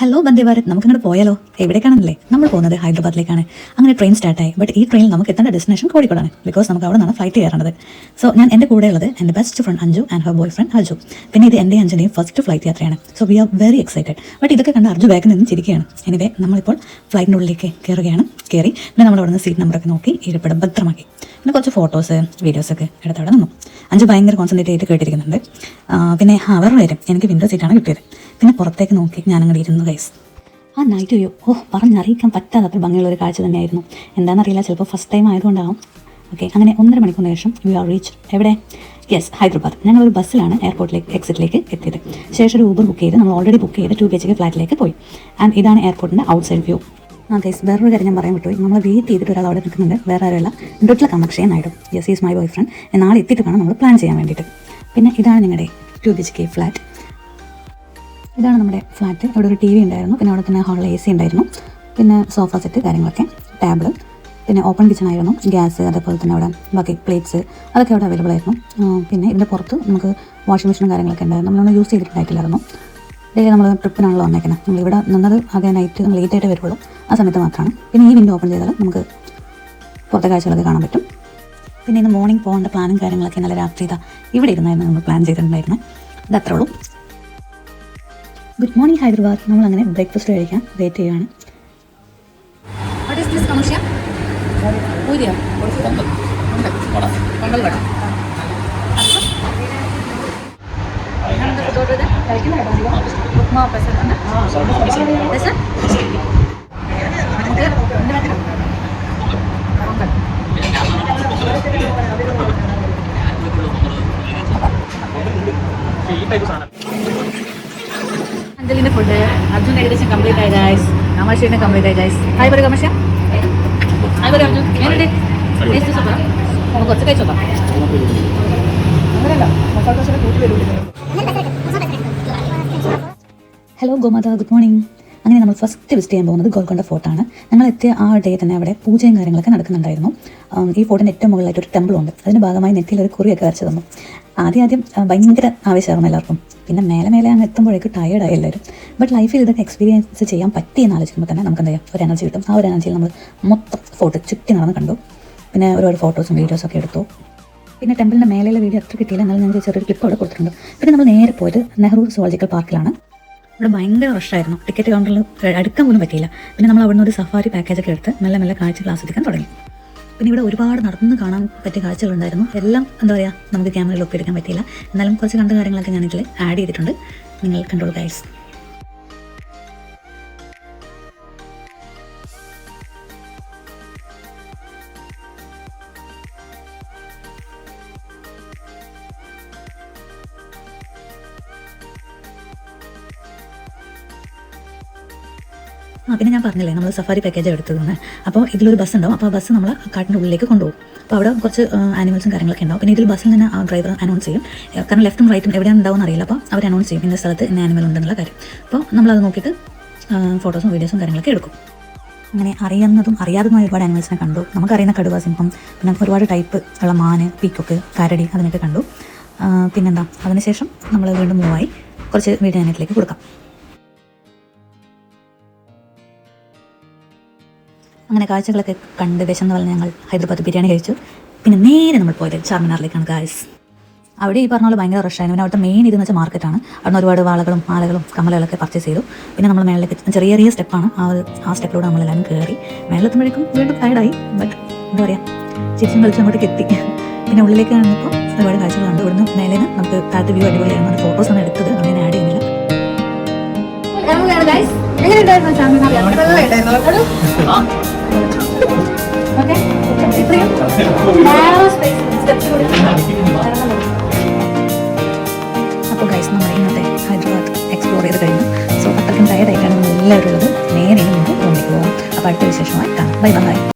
Hello Vande Bharat നമുക്ക് നമുക്കിങ്ങോട്ട് പോയാലോ? എവിടേക്കാണെന്നല്ലേ? നമ്മൾ പോകുന്നത് ഹൈദരാബാദിലേക്കാണ്. അങ്ങനെ ട്രെയിൻ സ്റ്റാർട്ടായി ബട്ട് ഈ ട്രെയിനിൽ നമുക്ക് എത്തേണ്ട ഡെസ്റ്റിനേഷൻ കോഴിക്കോടാണ്. ബിക്കോസ് നമുക്ക് അവിടെ നിന്നാണ് ഫ്ലൈറ്റ് കയറേണ്ടത്. സോ ഞാൻ എന്റെ കൂടെ ഉള്ളത് എന്റെ best friend Anju and her boyfriend Aju. പിന്നെ ഇത് എന്റെ അഞ്ജനെയും ഫസ്റ്റ് ഫ്ലൈറ്റ് യാത്രയാണ്. So we are very excited but ഇതൊക്കെ കണ്ട് അർജു ബാക്കിൽ നിന്ന് ചിരിക്കുകയാണ്. എനിവേ നമ്മളിപ്പോൾ ഫ്ലൈറ്റിന്റെ ഉള്ളിലേക്ക് കയറുകയാണ്. കയറി പിന്നെ നമ്മൾ അവിടെ നിന്ന് സീറ്റ് നമ്പറൊക്കെ നോക്കി ഇരിപ്പിടം ഭദ്രമാക്കി. പിന്നെ കുറച്ച് ഫോട്ടോസ് വീഡിയോസൊക്കെ എടുത്ത് അവിടെ നിന്നു. അഞ്ച് ഭയങ്കര കോൺസെൻട്രേറ്റ് ചെയ്ത് കേട്ടിരിക്കുന്നുണ്ട്. പിന്നെ അവർ വരും എനിക്ക് വിൻഡോ സീറ്റാണ് കിട്ടിയത്. പിന്നെ പുറത്തേക്ക് നോക്കി ഞാൻ അങ്ങോട്ട് ഇരുന്നു ഗൈസ് ആ നൈറ്റ് വ്യൂ ഓ പറഞ്ഞറിയിക്കാൻ പറ്റാത്ത അത്ര ഭംഗിയുള്ള ഒരു കാഴ്ച തന്നെയായിരുന്നു. എന്താണെന്നറിയില്ല ചിലപ്പോൾ ഫസ്റ്റ് ടൈം ആയതുകൊണ്ടാവും. ഓക്കെ അങ്ങനെ ഒന്നര മണിക്കൂറിന് ശേഷം യു ആർ റീച്ച് എവിടെ? യെസ് ഹൈദരാബാദ്. ഞങ്ങളൊരു ബസ്സിലാണ് എയർപോർട്ടിലേക്ക് എക്സിറ്റിലേക്ക് എത്തിയത്. ശേഷം ഒരു ഊബർ ബുക്ക് ചെയ്ത് നമ്മൾ ഓൾറെഡി ബുക്ക് ചെയ്ത് ടു ബി എച്ച് ഫ്ലാറ്റിലേക്ക് പോയി. ആൻഡ് ഇതാണ് എയർപോർട്ടിന്റെ ഔട്ട് സൈഡ് വ്യൂ ആ ഗൈസ് വേറൊരു കാര്യം ഞാൻ പറയാൻ വിട്ടുപോയി നമ്മൾ വെയിറ്റ് ചെയ്തിട്ട് ഒരാൾ അവിടെ നിൽക്കുന്നുണ്ട്. വേറെ ആരുമല്ല. ഡുട്ട്ല കണക്ഷൻ ആയിട്ടും yes is my boyfriend നാളെ എത്തിയിട്ട് വേണം നമ്മൾ പ്ലാൻ ചെയ്യാൻ വേണ്ടിയിട്ട്. പിന്നെ ഇതാണ് ഞങ്ങളുടെ two B H K flat ഇതാണ് നമ്മുടെ ഫ്ലാറ്റ് അവിടെ ഒരു ടി വി ഉണ്ടായിരുന്നു. പിന്നെ അവിടെ തന്നെ ഹാളിൽ എ സി ഉണ്ടായിരുന്നു. പിന്നെ സോഫ സെറ്റ് കാര്യങ്ങളൊക്കെ ടേബിൾ പിന്നെ ഓപ്പൺ കിച്ചൺ ആയിരുന്നു. ഗ്യാസ് അതേപോലെ തന്നെ അവിടെ ബാക്കി പ്ലേറ്റ്സ് അതൊക്കെ അവിടെ അവൈലബിൾ ആയിരുന്നു. പിന്നെ ഇതിന്റെ പുറത്ത് നമുക്ക് വാഷിംഗ് മെഷീനും കാര്യങ്ങളൊക്കെ ഉണ്ടായിരുന്നു. നമ്മളൊന്ന് യൂസ് ചെയ്തിട്ടുണ്ടായിട്ടില്ലായിരുന്നു. ഡെയിലി നമ്മൾ ട്രിപ്പിനാണല്ലോ വന്നേക്കുന്നത് നമ്മൾ ഇവിടെ നിന്നത് ആകെ നൈറ്റ് ലേറ്റ് ആയിട്ട് വരുള്ളൂ ആ സമയത്ത് മാത്രമാണ്. പിന്നെ ഈ വിൻഡോ ഓപ്പൺ ചെയ്താൽ നമുക്ക് പുറത്തെ കാഴ്ചകളൊക്കെ കാണാൻ പറ്റും. പിന്നെ ഇന്ന് മോർണിംഗ് പോകേണ്ട പ്ലാനും കാര്യങ്ങളൊക്കെ നല്ല രാത്രി ഇതാ ഇവിടെ ഇരുന്നായിരുന്നു നമ്മൾ പ്ലാൻ ചെയ്തിട്ടുണ്ടായിരുന്നു. ഇത് അത്രേ ഉള്ളൂ. Good morning Hyderabad. നമ്മൾ അങ്ങനെ ബ്രേക്ക്ഫാസ്റ്റ് കഴിക്കാൻ വെയിറ്റ് ചെയ്യുകയാണ് is this കമഷ്യ അഞ്ജലിന്റെ ഫുഡ് അർജുൻ ഏകദേശം കംപ്ലീറ്റ് ആയി ഗൈസ് കമർഷ്യന്റെ കംപ്ലീറ്റ് ആയി ഗൈസ് ഹായ് പറയും കമർഷ്യ ഹായ് പറയും അർജുൻ. എങ്ങനെയുണ്ട്? ടേസ്റ്റ് സൂപ്പർ നമുക്ക് കുറച്ച് കഴിച്ചോക്കാം അങ്ങനെയല്ല മസാല ദോശയുടെ കൂട്ടി വരുള്ളൂ ഹലോ ഗോമാത. ഗുഡ് മോർണിംഗ് അങ്ങനെ നമ്മൾ ഫസ്റ്റ് വിസിറ്റ് ചെയ്യാൻ പോകുന്നത് ഗോൽക്കൊണ്ട ഫോർട്ടാണ് ഞങ്ങൾ എത്തിയ ആ ഡേ തന്നെ അവിടെ പൂജയും കാര്യങ്ങളൊക്കെ നടക്കുന്നുണ്ടായിരുന്നു. ഈ ഫോർട്ടിന്റെ ഏറ്റവും മുകളിലായിട്ട് ഒരു ടെമ്പിൾ ഉണ്ട്. അതിന്റെ ഭാഗമായി നെറ്റിയിൽ ഒരു കുറിയൊക്കെ വരച്ചു തന്നു. ആദ്യം ആദ്യം ഭയങ്കര ആവശ്യമായിരുന്നു എല്ലാവർക്കും. പിന്നെ മേലെ മേലെ അങ്ങ് എത്തുമ്പോഴേക്കും ടയേർഡായി എല്ലാവരും. ബട്ട് ലൈഫിൽ ഇതൊക്കെ എക്സ്പീരിയൻസ് ചെയ്യാൻ പറ്റിയെന്ന് ആലോചിക്കുമ്പോൾ തന്നെ നമുക്ക് എന്താ ഒരു എനർജി കിട്ടും. ആ ഒരു എനർജിയിൽ നമ്മൾ മൊത്തം ഫോട്ടോ ചുറ്റി നടന്ന് കണ്ടു. പിന്നെ ഒരുപാട് ഫോട്ടോസും വീഡിയോസും ഒക്കെ എടുത്തു. പിന്നെ ടെമ്പിളിന്റെ മേലെയുള്ള വീഡിയോ എത്ര കിട്ടിയില്ല. എന്നാലും ഞാൻ ചെറിയൊരു ക്ലിപ്പ് അവിടെ കൊടുത്തിട്ടുണ്ട്. പിന്നെ നമ്മൾ നേരെ പോയത് നെഹ്റു സുവോളജിക്കൽ പാർക്കിലാണ് ഇവിടെ ഭയങ്കര റഷായിരുന്നു ടിക്കറ്റ് കൗണ്ടറിൽ അടുക്കാൻ പോലും പറ്റിയില്ല. പിന്നെ നമ്മൾ അവിടുന്ന് ഒരു സഫാരി പാക്കേജൊക്കെ എടുത്ത് നല്ല നല്ല കാഴ്ചകൾ ആസ്വദിക്കാൻ തുടങ്ങി. പിന്നെ ഇവിടെ ഒരുപാട് നടന്ന് കാണാൻ പറ്റിയ കാഴ്ചകളുണ്ടായിരുന്നു എല്ലാം എന്താ പറയുക നമുക്ക് ക്യാമറയിൽ ഒപ്പിയെടുക്കാൻ പറ്റിയില്ല. എന്നാലും കുറച്ച് കണ്ട കാര്യങ്ങളൊക്കെ ഞാനിതിൽ ആഡ് ചെയ്തിട്ടുണ്ട്. നിങ്ങൾ കണ്ടോളൂ ഗൈസ് ആ പിന്നെ ഞാൻ പറഞ്ഞില്ലേ നമ്മൾ സഫാരി പാക്കേജ് എടുത്തതെന്ന് അപ്പോൾ ഇതിലൊരു ബസ് ഉണ്ടാവും. അപ്പോൾ ആ ബസ് നമ്മൾ കാട്ടിന്റെ ഉള്ളിലേക്ക് കൊണ്ടുപോകും. അപ്പോൾ അവിടെ കുറച്ച് ആനിമൽസും കാര്യങ്ങളൊക്കെ ഉണ്ടാവും. പിന്നെ ഇതിൽ ബസ്സിൽ തന്നെ ആ ഡ്രൈവർ അനൗൺസ് ചെയ്യും. കാരണം ലെഫ്റ്റും റൈറ്റും എവിടെയാണ് ഉണ്ടാവും അറിയില്ല. അപ്പോൾ അവർ അനൗൺസ് ചെയ്യും ഇന്ന സ്ഥലത്ത് ഇന്ന ആനിമൽ ഉണ്ടെന്നുള്ള കാര്യം. അപ്പോൾ നമ്മളത് നോക്കിയിട്ട് ഫോട്ടോസും വീഡിയോസും കാര്യങ്ങളൊക്കെ എടുക്കും. അങ്ങനെ അറിയുന്നതും അറിയാത്തതുമായ ഒരുപാട് ആനിമൽസിനെ കണ്ടു. നമുക്കറിയുന്ന കടുവ സിംഹം പിന്നെ ഒരുപാട് ടൈപ്പ് ഉള്ള മാന് പീക്കൊക്ക് കരടി അതിനൊക്കെ കണ്ടു. പിന്നെന്താ? അതിനുശേഷം നമ്മൾ വീണ്ടും മൂവായി കുറച്ച് വീഡിയോ അതിനകത്തിലേക്ക് കൊടുക്കാം. അങ്ങനെ കാഴ്ചകളൊക്കെ കണ്ട് വിശന്ന് പറഞ്ഞ് ഞങ്ങൾ ഹൈദരാബാദ് ബിരിയാണി കഴിച്ചു. പിന്നെ നേരെ നമ്മൾ പോയത് ചാർമിനാറിലേക്കാണ് ഗായ്സ് അവിടെ ഈ പറഞ്ഞ പോലെ ഭയങ്കര റഷായിരുന്നു പിന്നെ അവിടുത്തെ മെയിൻ ഇതെന്ന് വെച്ചാൽ മാർക്കറ്റാണ് അവിടെ ഒരുപാട് വാളകളും മാലകളും കമ്മലുകളൊക്കെ പർച്ചേസ് ചെയ്തു. പിന്നെ നമ്മൾ മേളിലേക്ക് ചെറിയ ചെറിയ സ്റ്റെപ്പാണ് ആ ഒരു ആ സ്റ്റെപ്പിലൂടെ നമ്മളെല്ലാവരും കയറി മേളെത്തുമ്പോഴേക്കും വീണ്ടും ടയർഡായി ബട്ട് എന്താ പറയുക ചിരിച്ചും കളിച്ചും അങ്ങോട്ടേക്ക് എത്തി. പിന്നെ ഉള്ളിലേക്ക് കാണുമ്പോൾ ഒരുപാട് കാഴ്ചകൾ കണ്ടു. ഇവിടുന്ന് മേലെ നമുക്ക് താഴത്തെ വ്യൂ അടിപൊളിയാണ് ഫോട്ടോസ് ആണ് എടുത്തത് അങ്ങനെ ആഡ് ചെയ്യുന്നില്ല. അപ്പോൾ ഗൈസ് നമ്മൾ ഇന്നത്തെ ഹൈദരാബാദ് എക്സ്പ്ലോർ ചെയ്ത് കഴിഞ്ഞു. സോ അത്രയ്ക്കും ടയർഡായിട്ടാണ് എല്ലാവരും ഉള്ളത്. നേരെ നമുക്ക് തോന്നിപ്പോകും അപ്പോൾ അടുത്ത വിശേഷമായിട്ടാണ് ബൈ ബൈ